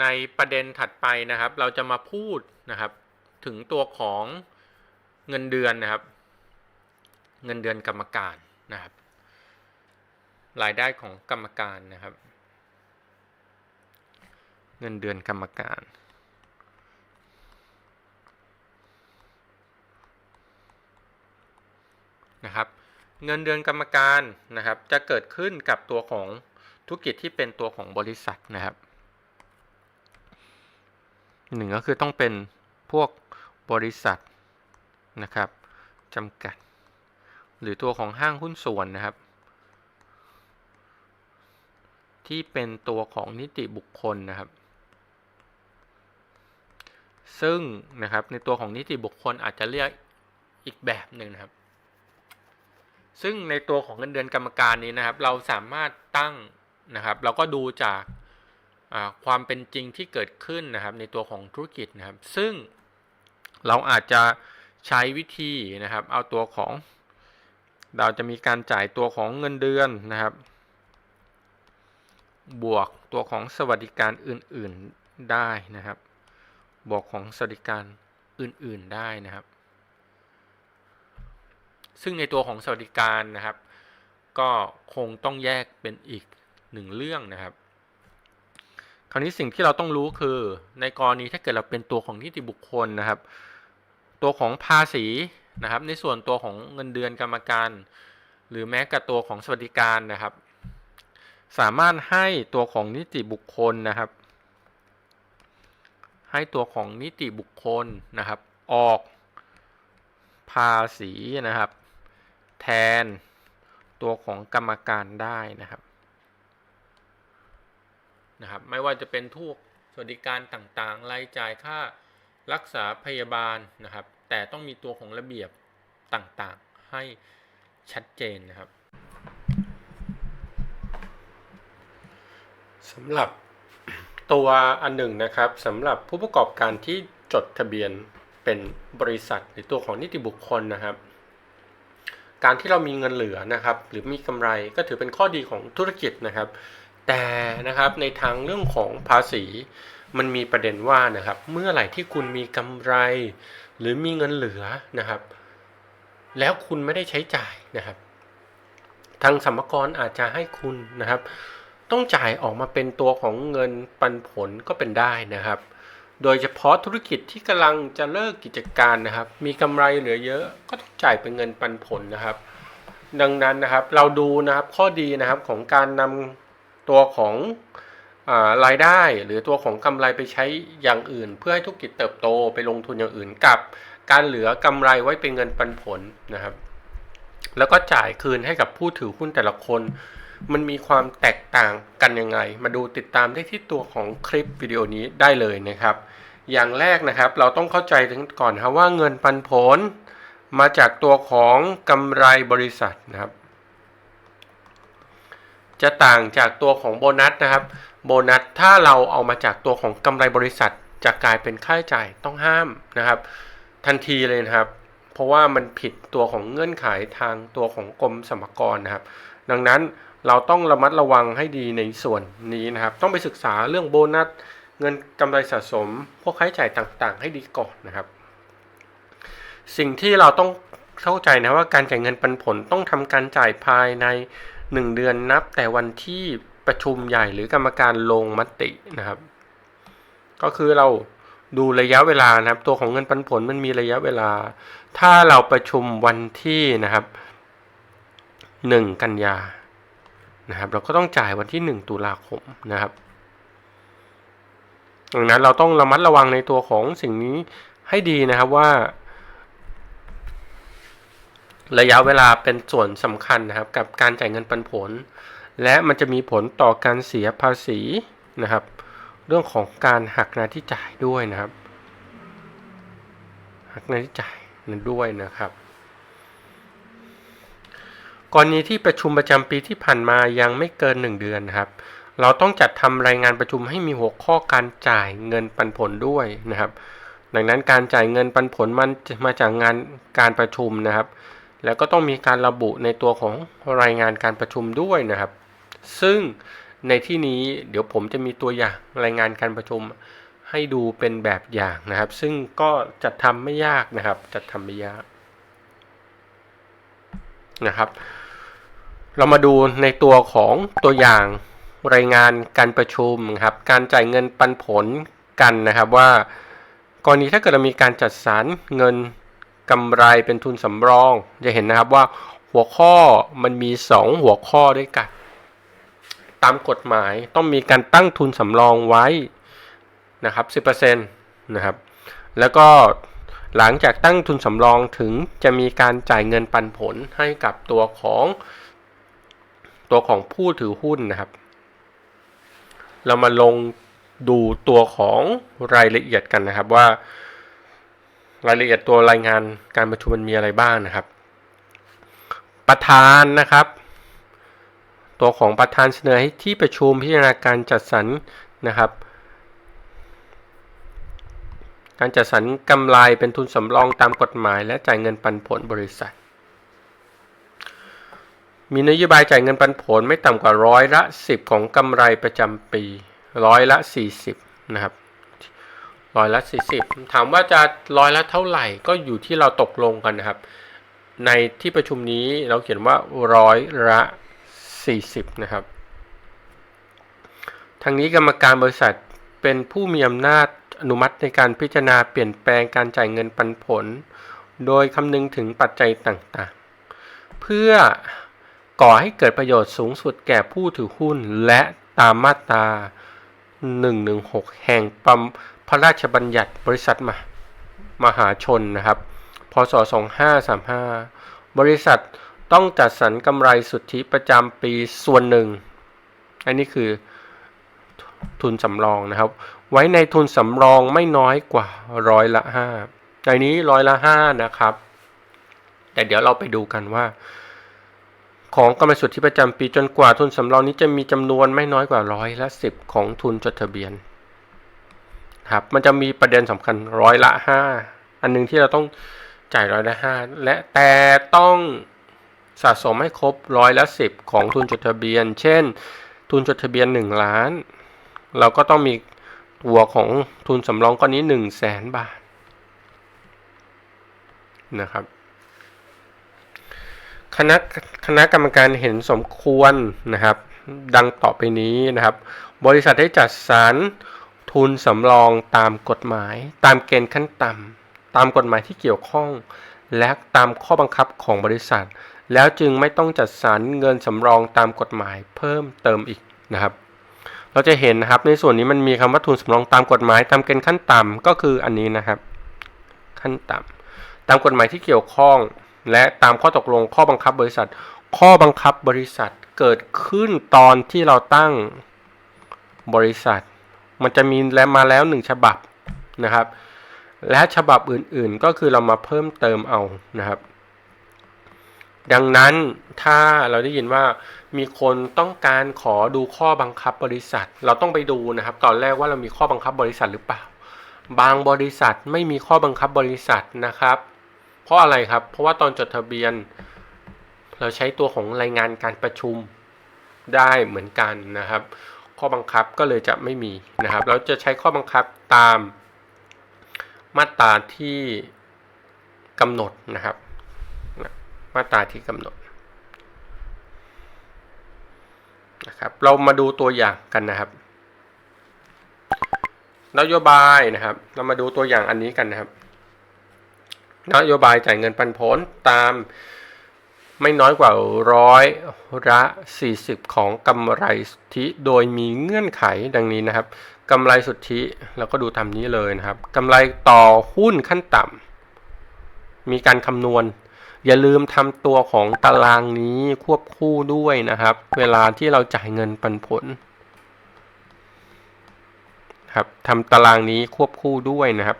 ในประเด็นถัดไปนะครับ เราจะมาพูดนะครับ ถึงตัวของเงินเดือนนะครับ เงินเดือนกรรมการนะครับ รายได้ของกรรมการนะครับ เงินเดือนกรรมการนะครับ เงินเดือนกรรมการนะครับ จะเกิดขึ้นกับตัวของธุรกิจที่เป็นตัวของบริษัทนะครับ หนึ่งก็คือต้องเป็นพวกบริษัทนะครับจำกัด หรือตัวของห้างหุ้นส่วนนะครับ ที่เป็นตัวของนิติบุคคลนะครับ ซึ่งนะครับในตัวของนิติบุคคลอาจจะเรียกอีกแบบหนึ่งนะครับ ซึ่งในตัวของเงินเดือนกรรมการนี้นะครับ เราสามารถตั้งนะครับ เราก็ดูจาก ความเป็นจริงที่เกิดขึ้นนะครับในตัวของธุรกิจนะครับ ซึ่งเราอาจจะใช้วิธีนะครับ เอาตัวของเราจะมีการจ่ายตัวของเงินเดือนนะครับ บวกตัวของสวัสดิการอื่นๆได้นะครับ บวกของสวัสดิการอื่นๆได้นะครับ ซึ่งในตัวของสวัสดิการนะครับ ก็คงต้องแยกเป็นอีกหนึ่งเรื่องนะครับ คราวนี้สิ่งที่เราต้องรู้คือ ในกรณีถ้าเกิดเราเป็นตัวของนิติบุคคลนะครับ ตัวของภาษีนะครับ ในส่วนตัวของเงินเดือนกรรมการ หรือแม้กับตัวของสวัสดิการนะครับ สามารถให้ตัวของนิติบุคคลนะครับ ให้ตัวของนิติบุคคลนะครับ ออกภาษีนะครับ แทนตัวของกรรมการได้นะครับ นะครับ ไม่ว่าจะเป็นทุกสวัสดิการต่างๆ รายจ่ายค่ารักษาพยาบาลนะครับ แต่ต้องมีตัวของระเบียบต่างๆ ให้ชัดเจนนะครับสำหรับตัวอันหนึ่งนะครับสำหรับผู้ประกอบการที่จดทะเบียนเป็นบริษัทหรือตัวของนิติบุคคลนะครับ การที่เรามีเงินเหลือนะครับ หรือมีกำไรก็ถือเป็นข้อดีของธุรกิจนะครับ แต่นะครับในทางเรื่องของภาษี มันมีประเด็นว่านะครับเมื่อไหร่ที่คุณมีกำไร หรือมีเงินเหลือนะครับ แล้วคุณไม่ได้ใช้จ่ายนะครับ ทางสมกรอาจจะให้คุณนะครับ ต้องจ่ายออกมาเป็นตัวของเงินปันผลก็เป็นได้นะครับ โดยเฉพาะธุรกิจที่กำลังจะเลิกกิจการนะครับ มีกำไรเหลือเยอะก็ต้องจ่ายเป็นเงินปันผลนะครับ ดังนั้นนะครับเราดูนะครับข้อดีนะครับของการนำ ตัวของอารายได้หรือตัวของกำไรไปใช้อย่างอื่น เพื่อให้ธุรกิจเติบโตไปลงทุนอย่างอื่นกับ การเหลือกำไรไว้เป็นเงินปันผลนะครับ แล้วก็จ่ายคืนให้กับผู้ถือหุ้นแต่ละคน มันมีความแตกต่างกันยังไง มาดูติดตามได้ที่ตัวของคลิปวิดีโอนี้ได้เลยนะครับ อย่างแรกนะครับเราต้องเข้าใจถึงก่อนครับว่าเงินปันผล มาจากตัวของกำไรบริษัทนะครับ จะต่างจากตัวของโบนัสนะครับ โบนัสถ้าเราเอามาจากตัวของกำไรบริษัท จะกลายเป็นค่าใช้จ่ายต้องห้ามนะครับ ทันทีเลยนะครับ เพราะว่ามันผิดตัวของเงื่อนไขทางตัวของกรมสรรพากรนะครับ ดังนั้นเราต้องระมัดระวังให้ดีในส่วนนี้นะครับ ต้องไปศึกษาเรื่องโบนัสเงินกำไรสะสม พวกค่าใช้จ่ายต่างๆ ให้ดีก่อนนะครับ สิ่งที่เราต้องเข้าใจนะว่าการจ่ายเงินปันผลต้องทำการจ่ายภายใน 1 เดือนนับแต่วันที่ประชุมใหญ่หรือกรรมการลงมตินะครับ ก็คือเราดูระยะเวลานะครับ ตัวของเงินปันผลมันมีระยะเวลา ถ้าเราประชุมวันที่นะครับ 1 กันยานะครับ เราก็ต้องจ่ายวันที่ 1 ตุลาคมนะครับดังนั้นเราต้องระมัดระวังในตัวของสิ่งนี้ให้ดีนะครับว่า ระยะเวลาเป็นส่วนสำคัญนะครับกับการจ่ายเงินปันผล และมันจะมีผลต่อการเสียภาษีนะครับ เรื่องของการหักหน้าที่จ่ายด้วยนะครับ หักหน้าที่จ่ายนั้นด้วยนะครับกรณีที่ประชุมประจำปีที่ผ่านมายังไม่เกิน 1 เดือนครับ เราต้องจัดทำรายงานประชุมให้มีหัวข้อการจ่ายเงินปันผลด้วยนะครับ ดังนั้นการจ่ายเงินปันผลมันมาจากงานการประชุมนะครับ แล้วก็ต้องมีการระบุในตัวของรายงานการประชุมด้วยนะครับ ซึ่งในที่นี้เดี๋ยวผมจะมีตัวอย่างรายงานการประชุมให้ดูเป็นแบบอย่างนะครับ ซึ่งก็จัดทำไม่ยากนะครับ จัดทำไม่ยากนะครับ เรามาดูในตัวของตัวอย่างรายงานการประชุมครับ การจ่ายเงินปันผลกันนะครับว่า กรณีถ้าเกิดเรามีการจัดสรรเงิน กำไรเป็นทุนสำรอง จะเห็นนะครับว่าหัวข้อมันมี 2 หัวข้อด้วยกัน ตามกฎหมายต้องมีการตั้งทุนสำรองไว้นะครับ10%นะครับ แล้วก็หลังจากตั้งทุนสำรองถึงจะมีการจ่ายเงินปันผลให้กับตัวของตัวของผู้ถือหุ้นนะครับ เรามาลงดูตัวของรายละเอียดกันนะครับว่า รายละเอียดตัวรายงานการประชุมมันมีอะไรบ้างนะครับ ประธานนะครับ ตัวของประธานเสนอให้ที่ประชุมพิจารณาการจัดสรรนะครับ การจัดสรรกำไรเป็นทุนสำรองตามกฎหมาย และจ่ายเงินปันผลบริษัท มีนโยบายจ่ายเงินปันผลไม่ต่ำกว่าร้อยละ 10 ของกำไรประจำปี ร้อยละ 40 นะครับ ร้อยละ 40 ถามว่าจะร้อยละเท่าไหร่ก็อยู่ที่เราตกลงกันนะครับ ในที่ประชุมนี้เราเขียนว่าร้อยละ 40 นะครับ ทางนี้กรรมการบริษัทเป็นผู้มีอำนาจอนุมัติในการพิจารณาเปลี่ยนแปลงการจ่ายเงินปันผล โดยคำนึงถึงปัจจัยต่างๆ เพื่อก่อให้เกิดประโยชน์สูงสุดแก่ผู้ถือหุ้นและตามมาตรา116 แห่งประ พระราชบัญญัติบริษัทมามหาชนนะครับ พศ 2535 บริษัทต้องจัดสรรกำไรสุทธิประจำปีส่วนหนึ่ง อันนี้คือทุนสำรองนะครับ ไว้ในทุนสำรองไม่น้อยกว่าร้อยละห้าในนี้ร้อยละห้านะครับ แต่เดี๋ยวเราไปดูกันว่า ของกำไรสุทธิประจำปีจนกว่าทุนสำรองนี้จะมีจำนวนไม่น้อยกว่าร้อยละสิบของทุนจดทะเบียน ครับมันจะมีประเด็นสำคัญร้อยละห้าอันหนึงที่เราต้องจ่ายร้อยละห้าและแต่ต้องสะสมให้ครบร้อยละสิบของทุนจดทะเบียน เช่น ทุนจดทะเบียนหนึ่งล้าน เราก็ต้องมีตัวของทุนสำรองก้อนนี้หนึ่งแสนบาทนะครับคณะคณะกรรมการเห็นสมควรนะครับ ดังต่อไปนี้นะครับ บริษัทได้จัดสรร ทุนสำรองตามกฎหมาย ตามเกณฑ์ขั้นต่ำตามกฎหมายที่เกี่ยวข้อง และตามข้อบังคับของบริษัท แล้วจึงไม่ต้องจัดสรรเงินสำรองตามกฎหมายเพิ่มเติมอีกนะครับ เราจะเห็นนะครับในส่วนนี้มันมีคำว่าทุนสำรองตามกฎหมาย ตามเกณฑ์ขั้นต่ำก็คืออันนี้นะครับ ขั้นต่ำตามกฎหมายที่เกี่ยวข้อง และตามข้อตกลงข้อบังคับบริษัท ข้อบังคับบริษัทเกิดขึ้นตอนที่เราตั้งบริษัท มันจะมีแล้วมาแล้วหนึ่งฉบับนะครับ และฉบับอื่นๆก็คือเรามาเพิ่มเติมเอานะครับ ดังนั้นถ้าเราได้ยินว่ามีคนต้องการขอดูข้อบังคับบริษัท เราต้องไปดูนะครับ ตอนแรกว่าเรามีข้อบังคับบริษัทหรือเปล่า บางบริษัทไม่มีข้อบังคับบริษัทนะครับ เพราะอะไรครับ เพราะว่าตอนจดทะเบียน เราใช้ตัวของรายงานการประชุมได้เหมือนกันนะครับ ข้อบังคับก็เลยจะไม่มีนะครับ เราจะใช้ข้อบังคับตามมาตราที่กำหนดนะครับ มาตราที่กำหนดนะครับ เรามาดูตัวอย่างกันนะครับนโยบายนะครับ เรามาดูตัวอย่างอันนี้กันนะครับ นโยบายจ่ายเงินปันผลตาม ไม่น้อยกว่าร้อยละ40 ของกำไรสุทธิโดยมีเงื่อนไขดังนี้นะครับกำไรสุทธิเราก็ดูตามนี้เลยนะครับกำไรต่อหุ้นขั้นต่ำมีการคำนวณ อย่าลืมทำตัวของตารางนี้ควบคู่ด้วยนะครับ เวลาที่เราจ่ายเงินปันผลครับทำตารางนี้ควบคู่ด้วยนะครับ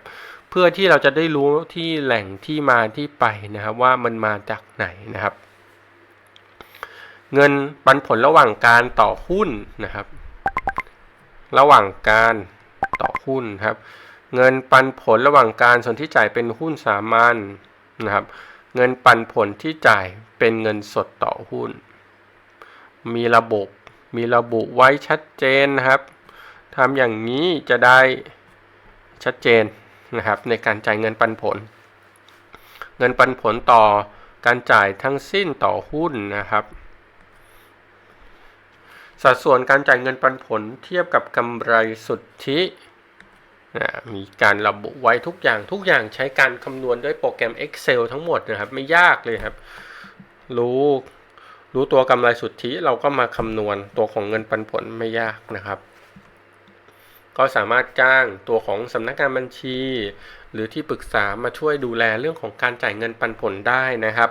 เพื่อที่เราจะได้รู้ที่แหล่งที่มาที่ไปนะครับ ว่ามันมาจากไหนนะครับ เงินปันผลระหว่างการต่อหุ้นนะครับ ระหว่างการต่อหุ้นครับ เงินปันผลระหว่างการส่วนที่จ่ายเป็นหุ้นสามัญนะครับ เงินปันผลที่จ่ายเป็นเงินสดต่อหุ้น มีระบบมีระบุไว้ชัดเจนนะครับทำอย่างนี้จะได้ชัดเจนนะครับในการจ่ายเงินปันผล เงินปันผลต่อการจ่ายทั้งสิ้นต่อหุ้นนะครับ สัดส่วนการจ่ายเงินปันผลเทียบกับกำไรสุทธินะมีการระบุไว้ทุกอย่างทุกอย่างใช้การคำนวณด้วยโปรแกรม Excel ทั้งหมดนะครับไม่ยากเลยครับ รู้รู้ตัวกำไรสุทธิเราก็มาคำนวณตัวของเงินปันผลไม่ยากนะครับ ก็สามารถจ้างตัวของสำนักงานบัญชี หรือที่ปรึกษามาช่วยดูแลเรื่องของการจ่ายเงินปันผลได้นะครับ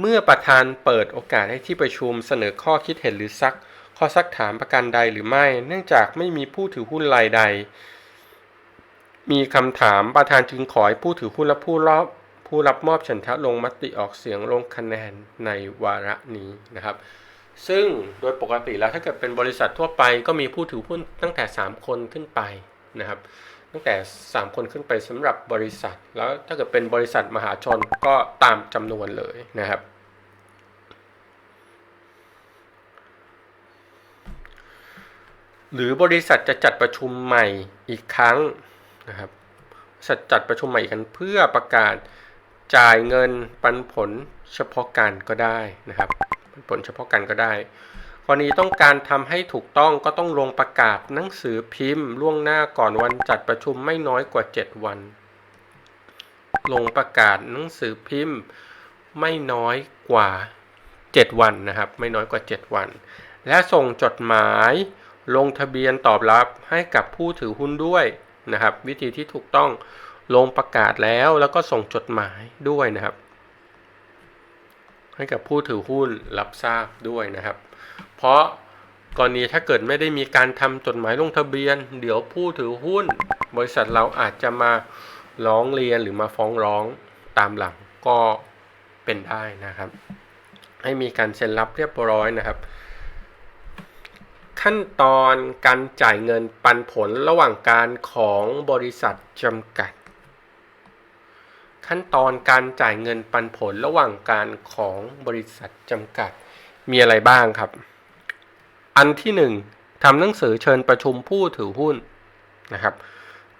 เมื่อประธานเปิดโอกาสให้ที่ประชุมเสนอข้อคิดเห็นหรือซัก ข้อซักถามประการใดหรือไม่ เนื่องจากไม่มีผู้ถือหุ้นรายใด มีคำถามประธานจึงขอให้ผู้ถือหุ้นและผู้รับผู้รับมอบฉันทะลงมติออกเสียงลงคะแนนในวาระนี้นะครับ ซึ่งโดยปกติแล้วถ้าเกิดเป็นบริษัททั่วไปก็มีผู้ถือหุ้นตั้งแต่ 3 คนขึ้นไปนะครับ ตั้งแต่ 3 คนขึ้นไปสำหรับบริษัท แล้วถ้าเกิดเป็นบริษัทมหาชนก็ตามจำนวนเลยนะครับ หรือบริษัทจะจัดประชุมใหม่อีกครั้งนะครับจัดจัดประชุมใหม่อีกครั้งเพื่อประกาศจ่ายเงินปันผลเฉพาะการก็ได้นะครับปันผลเฉพาะการก็ได้กรณีต้องการทำให้ถูกต้องก็ต้องลงประกาศหนังสือพิมพ์ ล่วงหน้าก่อนวันจัดประชุมไม่น้อยกว่า 7 วัน ลงประกาศหนังสือพิมพ์ไม่น้อยกว่า 7 วันนะครับ ไม่น้อยกว่า 7 วัน และส่งจดหมาย ลงทะเบียนตอบรับให้กับผู้ถือหุ้นด้วยนะครับ วิธีที่ถูกต้องลงประกาศแล้วแล้วก็ส่งจดหมายด้วยนะครับ ให้กับผู้ถือหุ้นรับทราบด้วยนะครับ เพราะกรณีถ้าเกิดไม่ได้มีการทำจดหมายลงทะเบียน เดี๋ยวผู้ถือหุ้น บริษัทเราอาจจะมาร้องเรียนหรือมาฟ้องร้องตามหลังก็เป็นได้นะครับ ให้มีการเซ็นรับเรียบร้อยนะครับ ขั้นตอนการจ่ายเงินปันผลระหว่างการของบริษัทจำกัด ขั้นตอนการจ่ายเงินปันผลระหว่างการของบริษัทจำกัด มีอะไรบ้างครับ อันที่หนึ่งทำหนังสือเชิญประชุมผู้ถือหุ้นนะครับ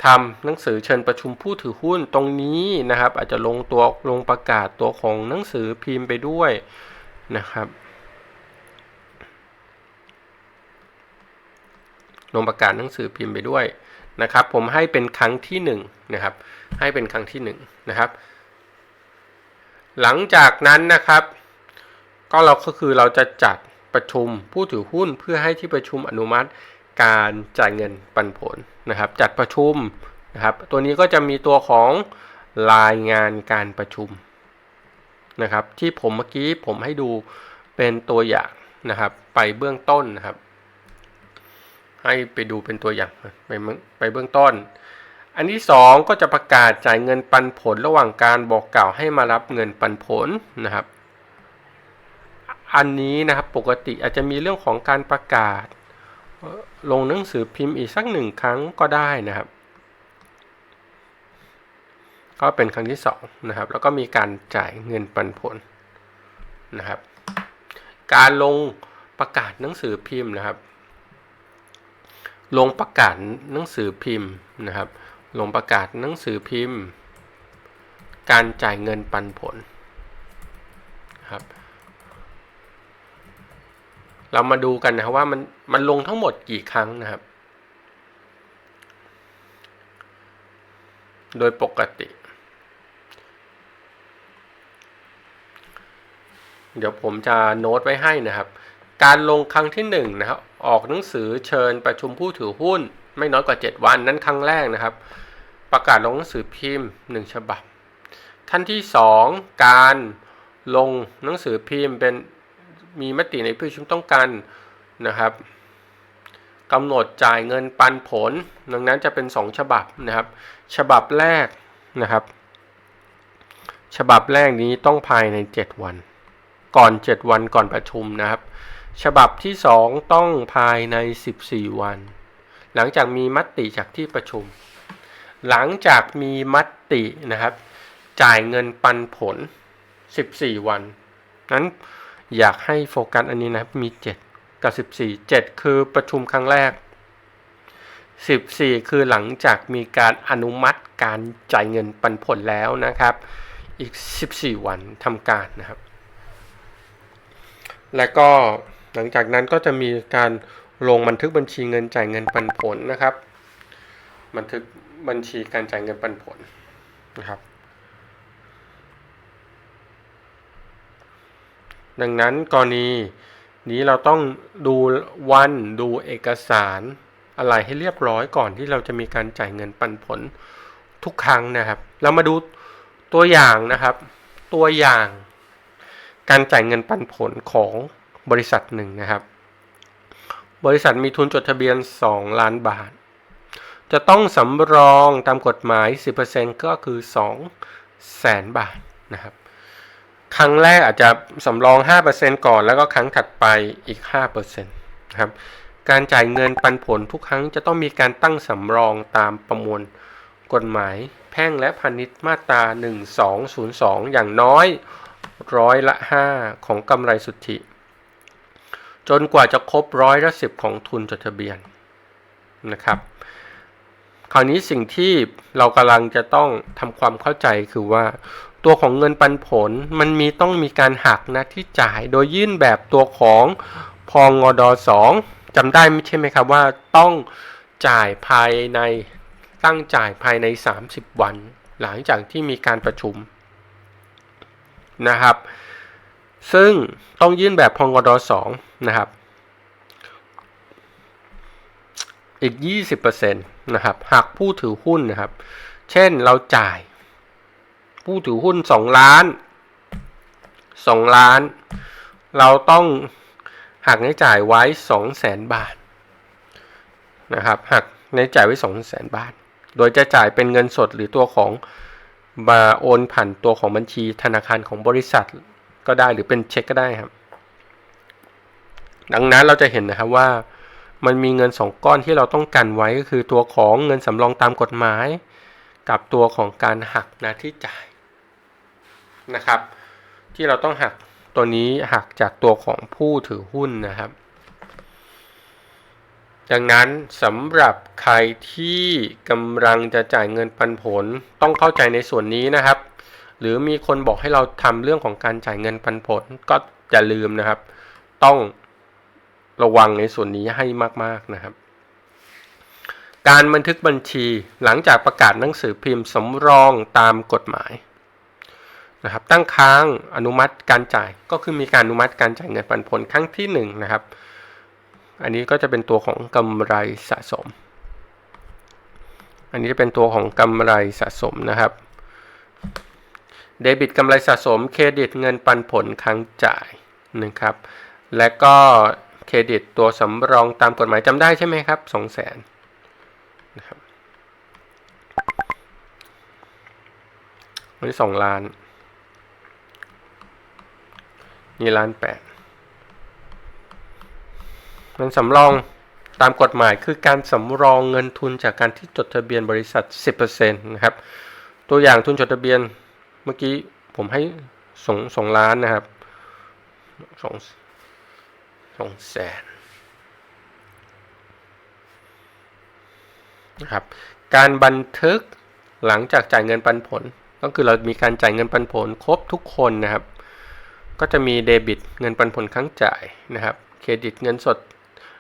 ทำหนังสือเชิญประชุมผู้ถือหุ้นตรงนี้นะครับ อาจจะลงตัวลงประกาศตัวของหนังสือพิมพ์ไปด้วยนะครับ ลงประกาศหนังสือพิมพ์ไปด้วยนะครับ ผมให้เป็นครั้งที่1นนะครับ ให้เป็นครั้งที่1นนะครับ หลังจากนั้นนะครับ ก็เราก็คือเราจะจัดประชุมผู้ถือหุ้นเพื่อให้ที่ประชุมอนุมัติการจ่ายเงินปันผลนะครับ จัดประชุมนะครับ ตัวนี้ก็จะมีตัวของรายงานการประชุมนะครับ ที่ผมเมื่อกี้ผมให้ดูเป็นตัวอย่างนะครับ ไปเบื้องต้นนะครับ ให้ไปดูเป็นตัวอย่างไปไปเบื้องต้น อันที่สองก็จะประกาศจ่ายเงินปันผลระหว่างการบอกกล่าวให้มารับเงินปันผลนะครับ อันนี้นะครับปกติอาจจะมีเรื่องของการประกาศ ลงหนังสือพิมพ์อีกสักหนึ่งครั้งก็ได้นะครับ ก็เป็นครั้งที่สองนะครับแล้วก็มีการจ่ายเงินปันผลนะครับ การลงประกาศหนังสือพิมพ์นะครับ ลงประกาศหนังสือพิมพ์นะครับ ลงประกาศหนังสือพิมพ์ การจ่ายเงินปันผลครับ เรามาดูกันนะว่ามันมันลงทั้งหมดกี่ครั้งนะครับ โดยปกติ เดี๋ยวผมจะโน้ตไว้ให้นะครับ การลงครั้งที่1นนะครับ ออกหนังสือเชิญประชุมผู้ถือหุ้น ไม่น้อยกว่า 7 วันนั้นครั้งแรกนะครับ ประกาศลงหนังสือพิมพ์ 1 ฉบับ ท่านที่ 2 การลงหนังสือพิมพ์เป็นมีมติในที่ประชุมต้องการนะครับกำหนดจ่ายเงินปันผล ดังนั้นจะเป็น 2 ฉบับนะครับ ฉบับแรกนะครับ ฉบับแรกนี้ต้องภายใน 7 วัน ก่อน 7 วันก่อนประชุมนะครับ ฉบับที่2ต้องภายใน 14 วัน หลังจากมีมติจากที่ประชุม หลังจากมีมตินะครับ จ่ายเงินปันผล 14 วัน นั้นอยากให้โฟกัสอันนี้นะครับมีกับ 14 7 คือประชุมครั้งแรก 14 คือหลังจากมีการอนุมัติการจ่ายเงินปันผลแล้วนะครับ อีก 14 วันทำการนะครับ และก็ หลังจากนั้นก็จะมีการลงบันทึกบัญชีเงินจ่ายเงินปันผลนะครับ บันทึกบัญชีการจ่ายเงินปันผลนะครับ ดังนั้นกรณีนี้เราต้องดูวันดูเอกสารอะไรให้เรียบร้อยก่อนที่เราจะมีการจ่ายเงินปันผลทุกครั้งนะครับ เรามาดูตัวอย่างนะครับ ตัวอย่างการจ่ายเงินปันผลของ บริษัทหนึ่งนะครับ บริษัทมีทุนจดทะเบียน 2 ล้านบาท จะต้องสำรองตามกฎหมาย 10%ก็คือ 2 แสนบาทนะครับ ครั้งแรกอาจจะสำรอง 5%ก่อนแล้วก็ครั้งถัดไปอีก 5%นะครับการจ่ายเงินปันผลทุกครั้งจะต้องมีการตั้งสำรองตามประมวลกฎหมาย แพ่งและพาณิชย์มาตรา 1202 อย่างน้อยร้อยละ 5 ของกำไรสุทธิ จนกว่าจะครบร้อยละ10ของทุนจดทะเบียนนะครับ คราวนี้สิ่งที่เรากำลังจะต้องทำความเข้าใจคือว่า ตัวของเงินปันผลมันมีต้องมีการหักนะที่จ่ายโดยยื่นแบบตัวของพองอดสองจำได้ไม่ใช่ไหมครับว่าต้องจ่ายภายในตั้งจ่ายภายใน 30 วัน หลังจากที่มีการประชุมนะครับ ซึ่งต้องยื่นแบบพองอดสอง นะครับ อีก 20%นะครับหากผู้ถือหุ้นนะครับ เช่นเราจ่าย ผู้ถือหุ้น 2 ล้าน 2 ล้าน เราต้องหักในจ่ายไว้2แสนบาทนะครับหักในจ่ายไว้2แสนบาท โดยจะจ่ายเป็นเงินสดหรือตัวของมาโอนผ่านตัวของบัญชีธนาคารของบริษัทก็ได้หรือเป็นเช็คก็ได้ครับ ดังนั้นเราจะเห็นนะครับว่า มันมีเงินสองก้อนที่เราต้องกันไว้ก็คือตัวของเงินสำรองตามกฎหมาย กับตัวของการหักหน้าที่จ่ายนะครับ ที่เราต้องหักตัวนี้หักจากตัวของผู้ถือหุ้นนะครับ ดังนั้นสำหรับใครที่กำลังจะจ่ายเงินปันผลต้องเข้าใจในส่วนนี้นะครับ หรือมีคนบอกให้เราทำเรื่องของการจ่ายเงินปันผลก็อย่าลืมนะครับ ต้อง ระวังในส่วนนี้ให้มากๆนะครับ การบันทึกบัญชีหลังจากประกาศหนังสือพิมพ์สำรองตามกฎหมายนะครับตั้งค้างอนุมัติการจ่ายก็คือมีการอนุมัติการจ่ายเงินปันผลครั้งที่1นนะครับ อันนี้ก็จะเป็นตัวของกำไรสะสม อันนี้จะเป็นตัวของกำไรสะสมนะครับเดบิตกำไรสะสมเครดิตเงินปันผลครั้งจ่ายนะครับ และก็ เครดิตตัวสำรองตามกฎหมายจำได้ใช่ไหมครับสองแสนนะครับวันนี้สองล้าน นี่ล้านแปดเงินสำรองตามกฎหมายคือการสำรองเงินทุนจากการที่จดทะเบียนบริษัท 10%นะครับ ตัวอย่างทุนจดทะเบียนเมื่อกี้ผมให้สองสองล้านนะครับสอง องแสนนะครับการบันทึกหลังจากจ่ายเงินปันผล ก็คือเรามีการจ่ายเงินปันผลครบทุกคนนะครับ ก็จะมีเดบิตเงินปันผลครั้งจ่ายนะครับ เครดิตเงินสด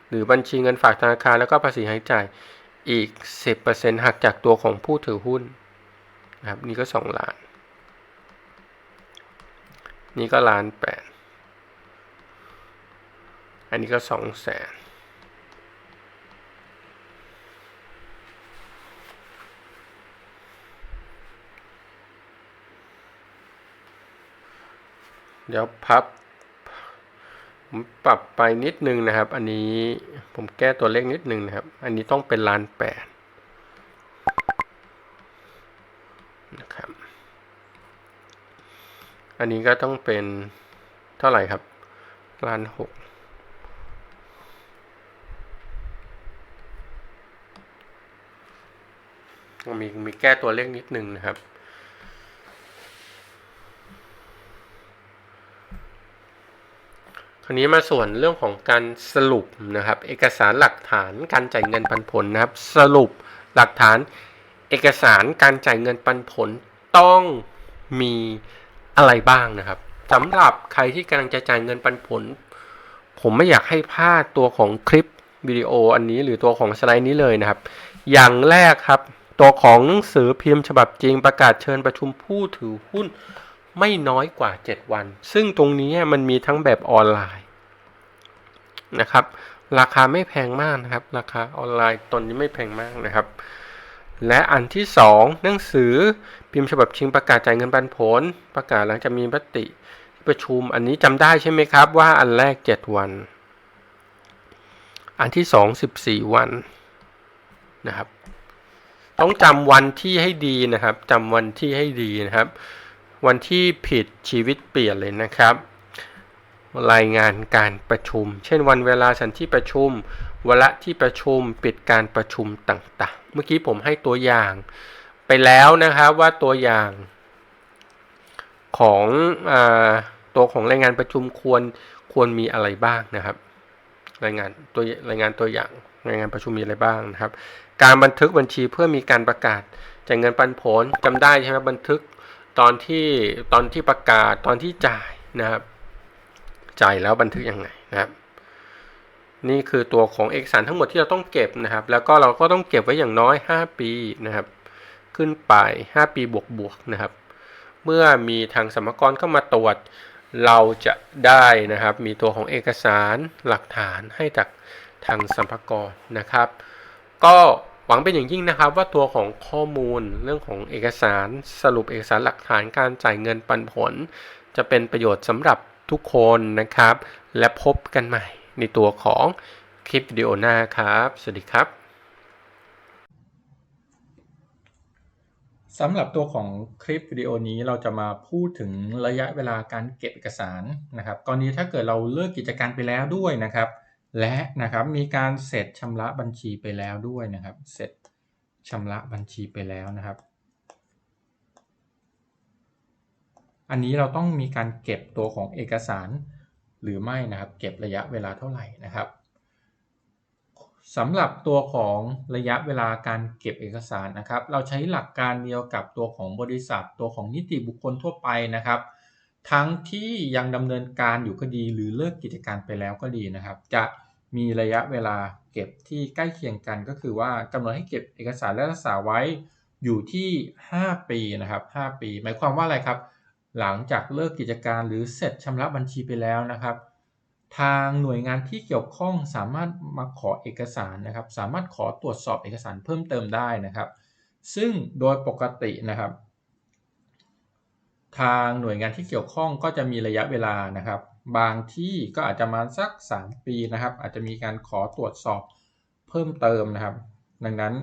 หรือบัญชีเงินฝากธนาคารแล้วก็ภาษีให้จ่ายอีก 10%หักจากตัวของผู้ถือหุ้นนะครับนี่ก็ 2 ล้าน นี่ก็ล้านแปด อันนี้ก็สองแสนเดี๋ยวพับผมปรับไปนิดนึงนะครับ อันนี้ผมแก้ตัวเลขนิดนึงนะครับ อันนี้ต้องเป็นล้านแปดนะครับ อันนี้ก็ต้องเป็นเท่าไหร่ครับล้านหกมีมี แก้ตัวเลขนิดนึงนะครับ คราวนี้มาส่วนเรื่องของการสรุปนะครับ เอกสารหลักฐานการจ่ายเงินปันผลนะครับ สรุปหลักฐานเอกสารการจ่ายเงินปันผลต้องมีอะไรบ้างนะครับสำหรับใครที่กำลังจะจ่ายเงินปันผล ผมไม่อยากให้พลาดตัวของคลิปวิดีโออันนี้หรือตัวของสไลด์นี้เลยนะครับ อย่างแรกครับ ตัวของหนังสือพิมพ์ฉบับจริงประกาศเชิญประชุมผู้ถือหุ้นไม่น้อยกว่า 7 วัน ซึ่งตรงนี้มันมีทั้งแบบออนไลน์นะครับ ราคาไม่แพงมากนะครับ ราคาออนไลน์ตอนนี้ไม่แพงมากนะครับ และอันที่ 2 หนังสือพิมพ์ฉบับชิงประกาศจ่ายเงินปันผล ประกาศหลังจากมีมติประชุมอันนี้จำได้ใช่ไหมครับว่าอันแรก 7 วัน อันที่ 2 14 วันนะครับ ต้องจำวันที่ให้ดีนะครับจำวันที่ให้ดีนะครับ วันที่ผิดชีวิตเปลี่ยนเลยนะครับ รายงานการประชุม เช่นวันเวลาสันที่ประชุมเวละที่ประชุมปิดการประชุมต่างๆ เมื่อกี้ผมให้ตัวอย่างไปแล้วนะครับว่าตัวอย่างของอตัวของรายงานประชุมควรควรมีอะไรบ้างนะครับ รายงานตัวรายงานตัวอย่างรายงานประชุมมีอะไรบ้างนะครับ การบันทึกบัญชีเพื่อมีการประกาศจ่ายเงินปันผลจำได้ใช่ไหมบันทึกตอนที่ตอนที่ประกาศตอนที่จ่ายนะครับ จ่ายแล้วบันทึกยังไงนะครับ นี่คือตัวของเอกสารทั้งหมดที่เราต้องเก็บนะครับ แล้วก็เราก็ต้องเก็บไว้อย่างน้อย 5 ปีนะครับ ขึ้นไป 5 ปีบวกๆนะครับ เมื่อมีทางสมกรเข้ามาตรวจ เราจะได้นะครับ มีตัวของเอกสารหลักฐานให้จากทางสัมภากรนะครับ ก็ หวังเป็นอย่างยิ่งนะครับว่าตัวของข้อมูลเรื่องของเอกสารสรุปเอกสารหลักฐานการจ่ายเงินปันผล จะเป็นประโยชน์สำหรับทุกคนนะครับ และพบกันใหม่ในตัวของคลิปวิดีโอหน้าครับ สวัสดีครับสำหรับตัวของคลิปวิดีโอนี้เราจะมาพูดถึงระยะเวลาการเก็บเอกสารนะครับ กรณีถ้าเกิดเราเลิกกิจการไปแล้วด้วยนะครับ และนะครับมีการเสร็จชำระบัญชีไปแล้วด้วยนะครับ เสร็จชำระบัญชีไปแล้วนะครับ อันนี้เราต้องมีการเก็บตัวของเอกสารหรือไม่นะครับ เก็บระยะเวลาเท่าไหร่นะครับสำหรับตัวของระยะเวลาการเก็บเอกสารนะครับ เราใช้หลักการเดียวกับตัวของบริษัท ตัวของนิติบุคคลทั่วไปนะครับ ทั้งที่ยังดำเนินการอยู่ก็ดี หรือเลิกกิจการไปแล้วก็ดีนะครับ จะ มีระยะเวลาเก็บที่ใกล้เคียงกันก็คือว่ากำหนดให้เก็บเอกสารและรักษาไว้อยู่ที่ 5 ปีนะครับ 5 ปี หมายความว่าอะไรครับ หลังจากเลิกกิจการหรือเสร็จชำระบัญชีไปแล้วนะครับ ทางหน่วยงานที่เกี่ยวข้องสามารถมาขอเอกสารนะครับ สามารถขอตรวจสอบเอกสารเพิ่มเติมได้นะครับ ซึ่งโดยปกตินะครับ ทางหน่วยงานที่เกี่ยวข้องก็จะมีระยะเวลานะครับบางที่ก็อาจจะมาสัก 3 ปีนะครับ อาจจะมีการขอตรวจสอบเพิ่มเติมนะครับ ดังนั้น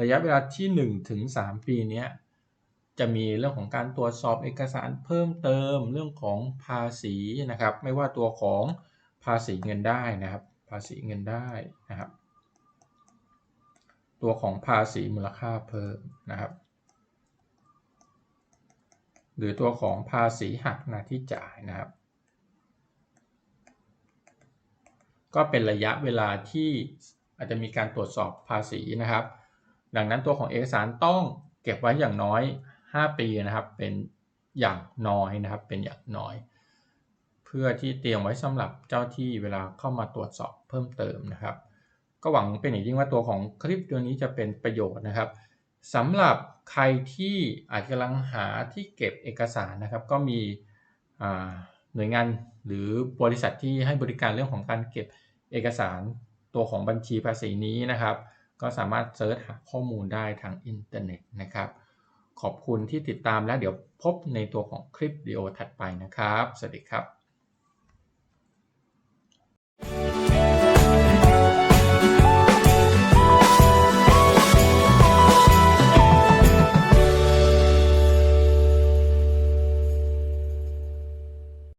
ระยะเวลาที่ 1 ถึง 3 ปีนี้จะมีเรื่องของการตรวจสอบเอกสารเพิ่มเติมเรื่องของภาษีนะครับ ไม่ว่าตัวของภาษีเงินได้นะครับ ภาษีเงินได้นะครับ ตัวของภาษีมูลค่าเพิ่มนะครับ หรือตัวของภาษีหักหน้าที่จ่ายนะครับ ก็เป็นระยะเวลาที่อาจจะมีการตรวจสอบภาษีนะครับ ดังนั้นตัวของเอกสารต้องเก็บไว้อย่างน้อย 5 ปีนะครับเป็นอย่างน้อยนะครับเป็นอย่างน้อย เพื่อที่เตรียมไว้สำหรับเจ้าที่เวลาเข้ามาตรวจสอบเพิ่มเติมนะครับ ก็หวังเป็นอย่างยิ่งว่าตัวของคลิปตัวนี้จะเป็นประโยชน์นะครับสำหรับใครที่อาจกำลังหาที่เก็บเอกสารนะครับ ก็มีหน่วยงานหรือบริษัทที่ให้บริการเรื่องของการเก็บ เอกสารตัวของบัญชีภาษีนี้นะครับ ก็สามารถเซิร์ชหาข้อมูลได้ทางอินเทอร์เน็ตนะครับ ขอบคุณที่ติดตามและเดี๋ยวพบในตัวของคลิปวิดีโอถัดไปนะครับ สวัสดีครับ